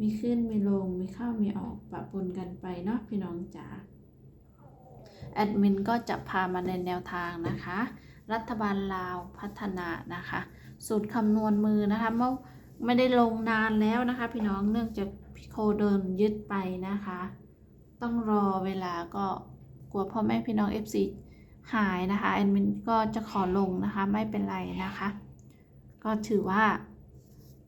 มีขึ้น มีลง มีเข้า มีออกปะปนกันไปเนาะพี่น้องจ๋า แอดมินก็จะพามาในแนวทางนะคะ รัฐบาลลาวพัฒนานะคะ สูตรคำนวณมือนะคะเมื่อไม่ได้ลงนานแล้วนะคะ พี่น้องเนื่องจากพี่โคเดินยึดไปนะคะ ต้องรอเวลาก็กลัวพ่อแม่พี่น้อง FC หายนะคะแอดมินก็จะขอลงนะคะไม่เป็นไรนะคะ ก็ถือว่า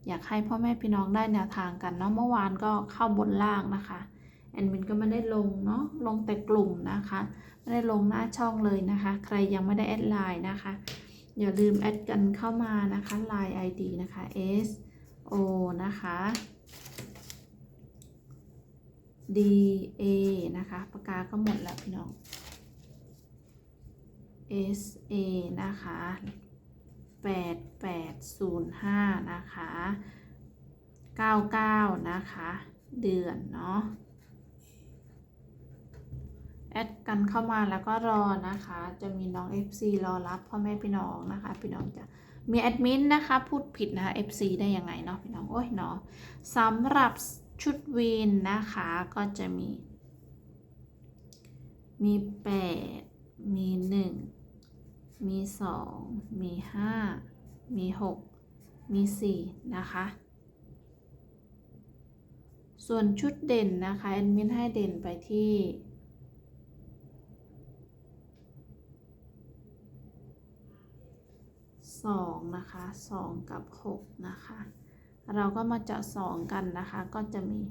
อยากให้พ่อแม่พี่น้องได้แนวทางกันเนาะเมื่อวานก็เข้าบนล่างนะคะแอดมินก็ไม่ได้ลงเนาะลงแต่กลุ่มนะคะ ไม่ได้ลงหน้าช่องเลยนะคะ ใครยังไม่ได้แอดไลน์นะคะ อย่าลืมแอดกันเข้ามานะคะ Line ID นะคะ S O นะคะ D A นะคะปากกาก็หมดแล้วพี่น้อง S A นะคะ 8805 นะคะ 99 นะคะ เดือนเนาะแอดกันเข้ามาแล้วก็รอนะคะ จะมีน้อง FC รอรับพ่อแม่พี่น้องนะคะ พี่น้องจะมีแอดมินนะคะ พูดผิดนะคะ FC ได้ยังไงเนาะพี่น้อง โอ้ยเนาะสำหรับชุดวีนนะคะ ก็จะมี มี 8 มี 1 มี 2 มี 5 มี 6 มี 4 นะคะ ส่วนชุดเด่นนะคะแอดมินให้เด่นไปที่สองนะคะสองกับหกนะคะ เราก็มาเจาะสองกันนะคะ ก็จะมี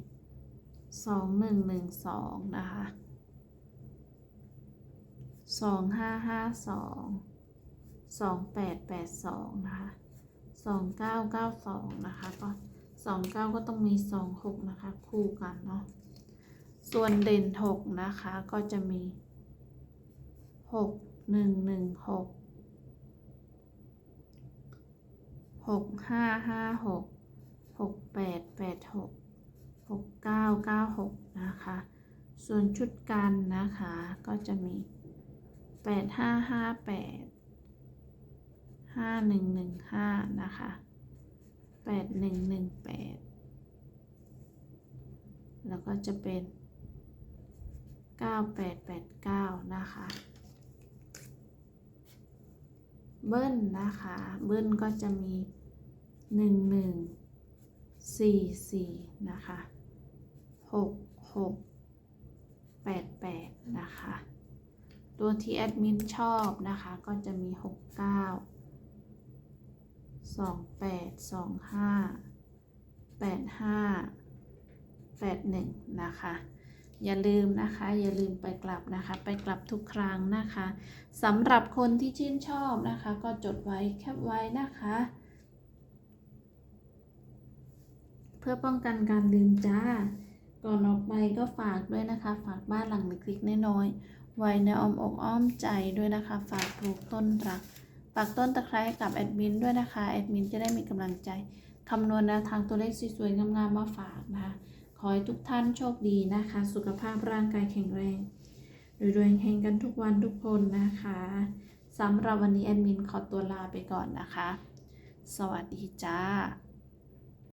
สองหนึ่งหนึ่งสองนะคะสองห้าห้าสอง สองแปดแปดสองนะคะสองเก้าเก้าสองนะคะ ก็สองเก้าก็ต้องมีสองหกนะคะ คู่กันเนาะส่วนเด่นหกนะคะก็จะมีหกหนึ่งหนึ่งหกหกห้าห้าหกหกแปดแปดหกหกเก้าเก้าหกนะคะ ส่วนชุดกันนะคะก็จะมีแปดห้าห้าแปด ห้าหนึ่งหนึ่งห้านะคะแปดหนึ่งหนึ่งแปดแล้วก็จะเป็นเก้าแปดแปดเก้านะคะ เบิ้ลนะคะ เบิ้ลก็จะมีหนึ่งหนึ่งสี่สี่นะคะหกหกแปดแปดนะคะ ตัวที่แอดมินชอบนะคะ ก็จะมีหกเก้า สองแปดสองห้าแปดห้าแปดหนึ่งนะคะ อย่าลืมนะคะ อย่าลืมไปกลับนะคะ ไปกลับทุกครั้งนะคะสำหรับคนที่ชื่นชอบนะคะ ก็จดไว้แคปไว้นะคะ เพื่อป้องกันการลืมจ้า ก่อนออกไปก็ฝากด้วยนะคะ ฝากบ้านหลังเล็กๆน้อยๆไว้ในอ้อมอกอ้อมใจด้วยนะคะ ฝากปลูกต้นรัก ฝากต้นตะไคร้กับแอดมินด้วยนะคะ แอดมินจะได้มีกำลังใจคำนวณแนวทางตัวเลขสวยๆงามๆมาฝากนะคะ ขอให้ทุกท่านโชคดีนะคะ สุขภาพร่างกายแข็งแรงรวยๆเฮงกันทุกวันทุกคนนะคะสำหรับวันนี้แอดมินขอตัวลาไปก่อนนะคะ สวัสดีจ้า